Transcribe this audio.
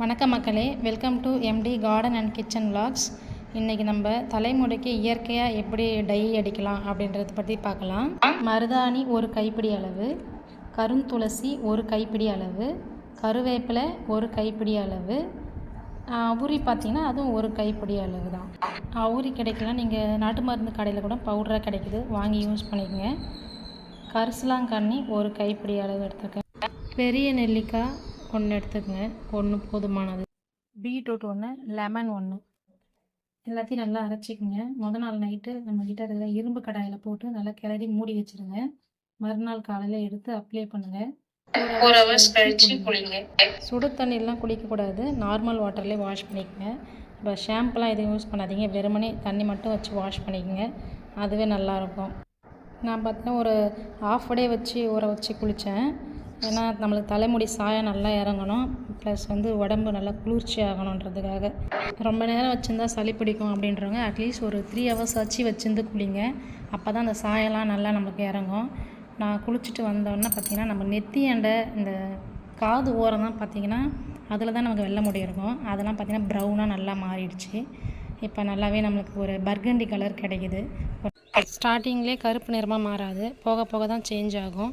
வணக்கம் மக்களே. Welcome to MT garden and kitchen vlogs. இன்றைக்கி நம்ம தலைமுடிக்கு இயற்கையாக எப்படி டை அடிக்கலாம் அப்படின்றத பற்றி பார்க்கலாம். மருதாணி ஒரு கைப்பிடி அளவு கருந்துளசி ஒரு கைப்பிடி அளவு கருவேப்பிலை ஒரு கைப்பிடி அளவு அவுரி பார்த்திங்கன்னா அதுவும் ஒரு கைப்பிடி அளவு தான் அவுரி கிடைக்கலாம். நீங்கள் நாட்டு மருந்து கடையில் கூட பவுடராக கிடைக்குது. வாங்கி யூஸ் பண்ணிக்கோங்க. கரிசலாங்கண்ணி ஒரு கைப்பிடி அளவு எடுத்துருக்கேன். பெரிய நெல்லிக்காய் ஒன்று எடுத்துக்கங்க. ஒன்று போதுமானது. பீட்ரூட் ஒன்று லெமன் ஒன்று எல்லாத்தையும் நல்லா அரைச்சிக்கோங்க. முத நாள் நைட்டு நம்மக்கிட்ட இருக்கிற இரும்பு கடாயில் போட்டு நல்லா கிளறி மூடி வச்சுருங்க. மறுநாள் காலையில் எடுத்து அப்ளை பண்ணுங்கள் ஃபோர் ஹவர்ஸ் கழிச்சு குளிங்க. சுடு தண்ணியெலாம் குளிக்கக்கூடாது நார்மல் வாட்டர்லேயே வாஷ் பண்ணிக்கோங்க. இப்போ ஷாம்புலாம் எதுவும் யூஸ் பண்ணாதீங்க. வெறுமனே தண்ணி மட்டும் வச்சு வாஷ் பண்ணிக்கோங்க. அதுவே நல்லாயிருக்கும் நான் பார்த்தீங்கன்னா ஒரு ஆஃப் டே வச்சு ஊற வச்சு குளித்தேன் ஏன்னா நம்மளுக்கு தலைமுடி சாயம் நல்லா இறங்கணும் ப்ளஸ் வந்து உடம்பு நல்லா குளிர்ச்சி ஆகணுன்றதுக்காக. ரொம்ப நேரம் வச்சுருந்தா சளி பிடிக்கும் அப்படின்றவங்க அட்லீஸ்ட் ஒரு த்ரீ ஹவர்ஸ் ஆச்சு வச்சுருந்து குளிங்க. அப்போ தான் அந்த சாயம்லாம் நல்லா நம்மளுக்கு இறங்கும். நான் குளிச்சுட்டு வந்தோடனே பார்த்தீங்கன்னா நம்ம நெத்தி அண்டை இந்த காது ஓரம் தான் பார்த்தீங்கன்னா அதில் தான் நமக்கு வெள்ளை முடி இருக்கும். அதெல்லாம் பார்த்தீங்கன்னா ப்ரௌனாக நல்லா மாறிடுச்சு. இப்போ நல்லாவே நம்மளுக்கு ஒரு பர்கண்டி கலர் கிடைக்குது. ஸ்டார்டிங்லேயே கருப்பு நிறமாக மாறாது. போக போக தான் சேஞ்ச் ஆகும்.